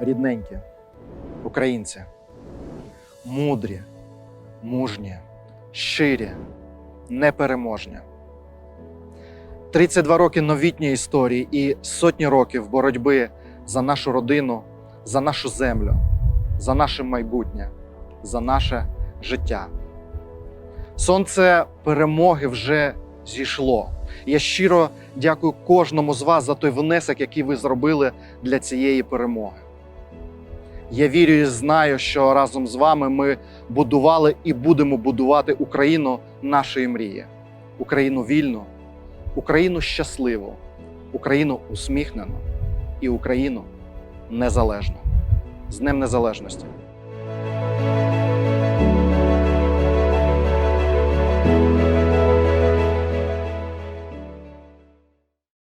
рідненькі, українці, мудрі, мужні, щирі, непереможні. 32 роки новітньої історії і сотні років боротьби за нашу родину, за нашу землю, за наше майбутнє, за наше життя. Сонце перемоги вже зійшло. Я щиро дякую кожному з вас за той внесок, який ви зробили для цієї перемоги. Я вірю і знаю, що разом з вами ми будували і будемо будувати Україну нашої мрії, Україну вільну, Україну щасливу, Україну усміхнену і Україну незалежну. З Днем Незалежності!